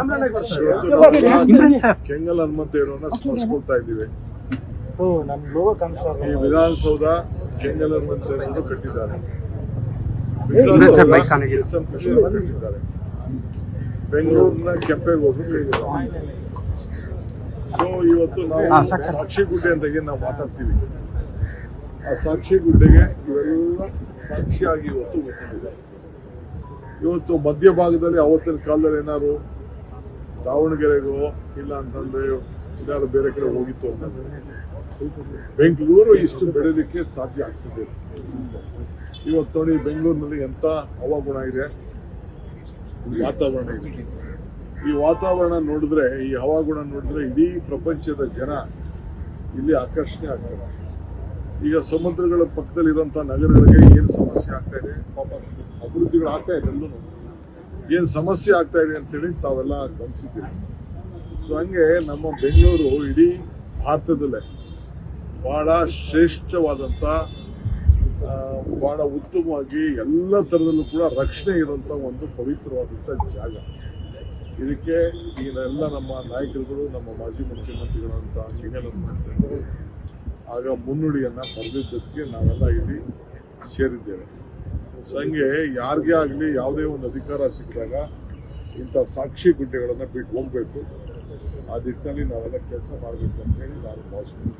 ಇಮ್ರಾನ್ ಹನುಮಂತ ಕೆಂಗಲ್ ಹನುಮಂತೇವರನ್ನ ಸ್ಮರಿಸ್ಕೊಳ್ತಾ ಇದ್ದೀವಿ. ಈ ವಿಧಾನಸೌಧ ಕೆಂಗಲ್ ಹನುಮಂತ ಕಟ್ಟಿದ್ದಾರೆ. ಇಮ್ರಾನ್ ಸರ್ ಬೈಕ್ ಕಾಣಿಗೆ ಎಸ್ ಎಂ ಕೃಷ್ಣ ಕಟ್ಟಿದ್ದಾರೆ. ಬೆಂಗಳೂರಿನ ಕೆಂಪೇಗೌಡರು ಕಟ್ಟಿದ್ದಾರೆ ಸೊ ಇವತ್ತು ನಾವು. ಸಾಕ್ಷಿ ಗುಡ್ಡೆ ಅಂತ ಏನ್ ನಾವು ಮಾತಾಡ್ತೀವಿ. ಆ ಸಾಕ್ಷಿ ಗುಡ್ಡೆಗೆ ಇವೆಲ್ಲ ಸಾಕ್ಷಿಯಾಗಿ ಇವತ್ತು ಗೊತ್ತಿದೆ. ಇವತ್ತು ಮಧ್ಯಭಾಗದಲ್ಲಿ ಅವತ್ತಿನ ಕಾಲದಲ್ಲಿ ಏನಾದ್ರು ದಾವಣಗೆರೆಗೋ ಇಲ್ಲ ಅಂತಂದ್ರೆ ಏನಾದ್ರು ಬೇರೆ ಕಡೆ ಹೋಗಿತ್ತು ಅಂತಂದ್ರೆ ಬೆಂಗಳೂರು ಇಷ್ಟು ಬೆಳೆಯಲಿಕ್ಕೆ ಸಾಧ್ಯ ಆಗ್ತಿದೆ. ಇವತ್ತು ನೋಡಿ ಬೆಂಗಳೂರಿನಲ್ಲಿ ಎಂತ ಹವಾಗುಣ ಇದೆ. ವಾತಾವರಣ ಇದೆ. ಈ ವಾತಾವರಣ ನೋಡಿದ್ರೆ, ಈ ಹವಾಗುಣ ನೋಡಿದ್ರೆ ಇಡೀ ಪ್ರಪಂಚದ ಜನ ಇಲ್ಲಿ ಆಕರ್ಷಣೆ ಆಗ್ತಾರೆ. ಈಗ ಸಮುದ್ರಗಳ ಪಕ್ಕದಲ್ಲಿರುವಂಥ ನಗರಗಳಿಗೆ ಏನು ಸಮಸ್ಯೆ ಆಗ್ತಾ ಇದೆ? ಪಾಪ ಅಭಿವೃದ್ಧಿಗಳು ಆಗ್ತಾ ಇದೆ ಎಲ್ಲೂ ಏನು ಸಮಸ್ಯೆ ಆಗ್ತಾ ಇದೆ ಅಂತೇಳಿ ತಾವೆಲ್ಲ ಗಮನಿಸಿದ್ದೀವಿ ಸೊ ಹಂಗೆ ನಮ್ಮ ಬೆಂಗಳೂರು ಇಡೀ ಭಾರತದಲ್ಲೇ ಬಹಳ ಶ್ರೇಷ್ಠವಾದಂಥ ಭಾಳ ಉತ್ತಮವಾಗಿ ಎಲ್ಲ ಥರದಲ್ಲೂ ಕೂಡ ರಕ್ಷಣೆ ಇರುವಂಥ ಒಂದು ಪವಿತ್ರವಾದಂಥ ಜಾಗ. ಇದಕ್ಕೆ ಈಗೆಲ್ಲ ನಮ್ಮ ನಾಯಕರುಗಳು, ನಮ್ಮ ಮಾಜಿ ಮುಖ್ಯಮಂತ್ರಿಗಳಂತ ಮಾಡ್ತಿದ್ದರು ಆಗ ಮುನ್ನುಡಿಯನ್ನು ಬರೆದಿದ್ದಕ್ಕೆ ನಾವೆಲ್ಲ ಇಲ್ಲಿ ಸೇರಿದ್ದೇವೆ. ಸೊ ಹಂಗೆ ಯಾರಿಗೇ ಆಗಲಿ ಯಾವುದೇ ಒಂದು ಅಧಿಕಾರ ಸಿಕ್ಕಿದಾಗ ಇಂಥ ಸಾಕ್ಷಿ ಗುಡ್ಡೆಗಳನ್ನು ಬಿಟ್ಟು ಹೋಗ್ಬೇಕು ಆ ನಿಟ್ಟಿನಲ್ಲಿ ನಾವೆಲ್ಲ ಕೆಲಸ ಮಾಡಬೇಕು ಅಂತ ಹೇಳಿ ನಾನು ಭಾವಿಸ್ತೀನಿ.